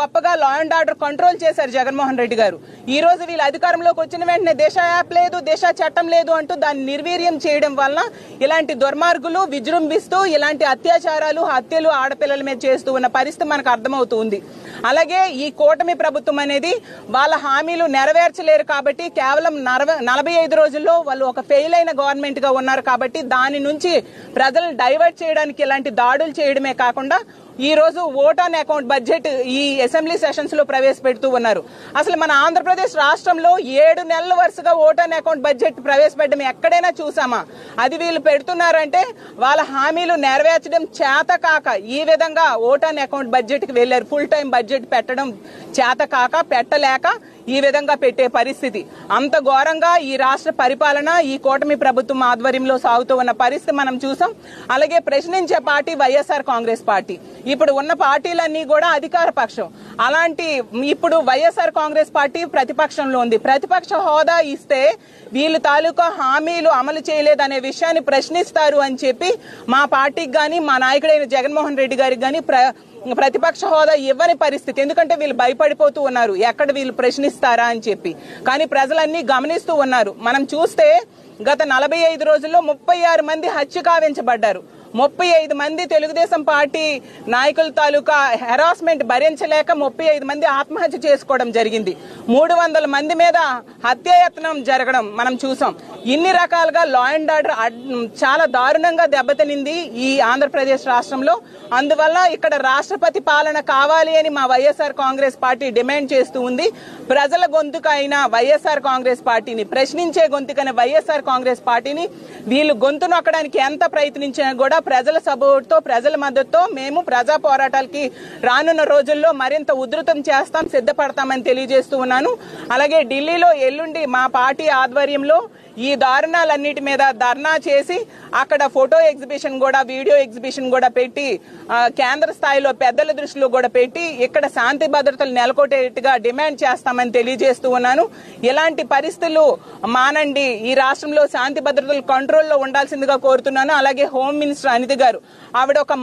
గొప్పగా law and order control చేశారు జగన్మోహన్ రెడ్డి గారు. ఈ రోజు వీళ్ళు అధికారంలోకి వచ్చిన వెంటనే దేశ యాప్ లేదు దేశ చట్టం లేదు అంటూ దాన్ని నిర్వీర్యం చేయడం వలన ఇలాంటి దుర్మార్గులు విజృంభిస్తూ ఇలాంటి అత్యాచారాలు హత్యలు ఆడపిల్లల మీద చేస్తూ ఉన్న పరిస్థితి మనకు అర్థమవుతుంది. అలాగే ఈ కూటమి ప్రభుత్వం అనేది వాళ్ళ హామీలు నెరవేర్చలేరు కాబట్టి కేవలం నలభై నలభై ఐదు రోజుల్లో వాళ్ళు ఒక ఫెయిల్ అయిన గవర్నమెంట్గా ఉన్నారు కాబట్టి దాని నుంచి ప్రజలను డైవర్ట్ చేయడానికి ఇలాంటి దాడులు చేయడమే కాకుండా ఈ రోజు ఓట్ ఆన్ అకౌంట్ బడ్జెట్ ఈ అసెంబ్లీ సెషన్స్లో ప్రవేశపెడుతూ ఉన్నారు. అసలు మన ఆంధ్రప్రదేశ్ రాష్ట్రంలో ఏడు నెలల వరుసగా ఓట్ ఆన్ అకౌంట్ బడ్జెట్ ప్రవేశపెట్టడం ఎక్కడైనా చూసామా? అది వీళ్ళు పెడుతున్నారంటే వాళ్ళ హామీలు నెరవేర్చడం చేత కాక ఈ విధంగా ఓట్ ఆన్ అకౌంట్ బడ్జెట్కి వెళ్ళారు ఫుల్ టైం బడ్జెట్ పెట్టడం చేత కాక పెట్టలేక ఈ విధంగా పెట్టే పరిస్థితి. అంత ఘోరంగా ఈ రాష్ట్ర పరిపాలన ఈ కూటమి ప్రభుత్వం ఆధ్వర్యంలో సాగుతూ ఉన్న పరిస్థితి మనం చూసాం. అలాగే ప్రశ్నించే పార్టీ వైఎస్ఆర్ కాంగ్రెస్ పార్టీ. ఇప్పుడు ఉన్న పార్టీలన్నీ కూడా అధికార పక్షం. అలాంటి ఇప్పుడు వైఎస్ఆర్ కాంగ్రెస్ పార్టీ ప్రతిపక్షంలో ఉంది. ప్రతిపక్ష హోదా ఇస్తే వీళ్ళు తాలూకా హామీలు అమలు చేయలేదనే విషయాన్ని ప్రశ్నిస్తారు అని చెప్పి మా పార్టీకి కానీ మా నాయకుడైన జగన్మోహన్ రెడ్డి గారికి కానీ ప్ర ప్రతిపక్ష హోదా ఇవ్వని పరిస్థితి. ఎందుకంటే వీళ్ళు భయపడిపోతూ ఉన్నారు. ఎక్కడ వీళ్ళు ప్రశ్నిస్తారా అని చెప్పి. కానీ ప్రజలన్నీ గమనిస్తూ ఉన్నారు. మనం చూస్తే గత నలభై ఐదు రోజుల్లో ముప్పై ఆరు మంది హత్య కావించబడ్డారు ముప్పై ఐదు మంది తెలుగుదేశం పార్టీ నాయకుల తాలూకా హెరాస్మెంట్ భరించలేక ముప్పై ఐదు మంది ఆత్మహత్య చేసుకోవడం జరిగింది. మూడు వందల మంది మీద హత్యాయత్నం జరగడం మనం చూసాం. ఇన్ని రకాలుగా లా అండ్ ఆర్డర్ చాలా దారుణంగా దెబ్బతినింది ఈ ఆంధ్రప్రదేశ్ రాష్ట్రంలో. అందువల్ల ఇక్కడ రాష్ట్రపతి పాలన కావాలి అని మా వైఎస్ఆర్ కాంగ్రెస్ పార్టీ డిమాండ్ చేస్తూ ఉంది. ప్రజల గొంతుక అయిన వైఎస్ఆర్ కాంగ్రెస్ పార్టీని ప్రశ్నించే గొంతుకైన వైఎస్ఆర్ కాంగ్రెస్ పార్టీని వీళ్ళు గొంతు నొక్కడానికి ఎంత ప్రయత్నించినా కూడా ప్రజల సపోర్ట్తో ప్రజల మద్దతుతో మేము ప్రజా పోరాటాలకి రానున్న రోజుల్లో మరింత ఉధృతం చేస్తాం సిద్ధపడతామని తెలియజేస్తూ ఉన్నాను. అలాగే ఢిల్లీలో ఎల్లుండి మా పార్టీ ఆధ్వర్యంలో ఈ దారుణాలన్నిటి మీద ధర్నా చేసి అక్కడ ఫోటో ఎగ్జిబిషన్ కూడా వీడియో ఎగ్జిబిషన్ కూడా పెట్టి కేంద్ర స్థాయిలో పెద్దల దృష్టిలో కూడా పెట్టి ఇక్కడ శాంతి భద్రతలు నెలకొట్టేట్టుగా డిమాండ్ చేస్తామని తెలియజేస్తూ ఉన్నాను. ఇలాంటి పరిస్థితులు మానండి. ఈ రాష్ట్రంలో శాంతి భద్రతలు కంట్రోల్లో ఉండాల్సిందిగా కోరుతున్నాను. అలాగే హోమ్ మినిస్టర్ అనిత గారు ఆవిడ ఒక